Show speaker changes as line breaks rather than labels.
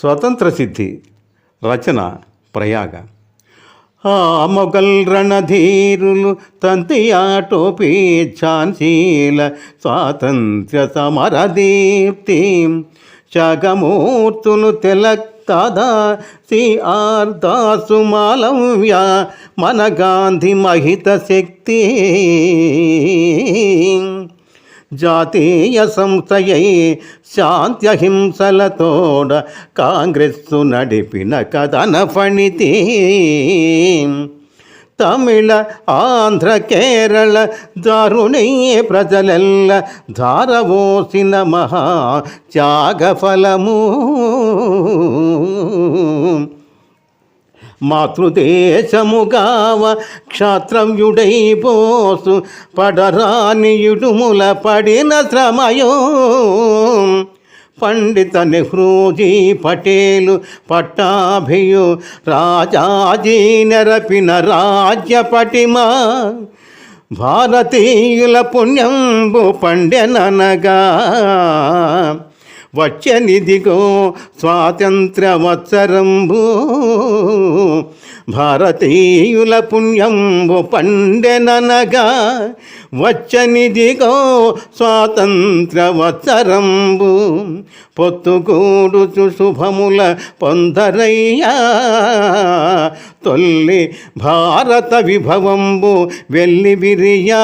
స్వతంత్ర సిద్ధి రచన ప్రయాగ. ఆ మొగల్ రణధీరులు తంతియాటోపి ఛాన్సీల స్వాతంత్ర్య సమరదీప్తి. శగమూర్తులు తెలక్తాదా సిఆర్ దాసు మాలవ్య మన గాంధీ మహిత శక్తి. జాతీయ సంస్థయై శాంత్యహింసలతోడ కాంగ్రెస్సు నడిపిన కథన ఫణితి. తమిళ ఆంధ్ర కేరళ దారుణీయ ప్రజలెల్ల ధారవోసిన మహా త్యాగఫలము. మాతృదేశముగావ క్షాత్రవ్యుడై పోసు పడరానియుడుముల పడిన శ్రమయో. పండిత నెహ్రూజీ పటేలు పట్టాభియు రాజాజీ నెరపిన రాజ్య పటిమ భారతీయుల పుణ్యంబు పండెననగా వచ్చనిదిగో స్వాతంత్ర వత్సరంబు భారతీయుల పుణ్యంబు పండెననగా వచ్చనిదిగో స్వాతంత్ర వత్సరంబు పొత్తుకూడుచు శుభముల పొందరయ్యా. తొల్లి భారత విభవంబు వెళ్ళి విరియా.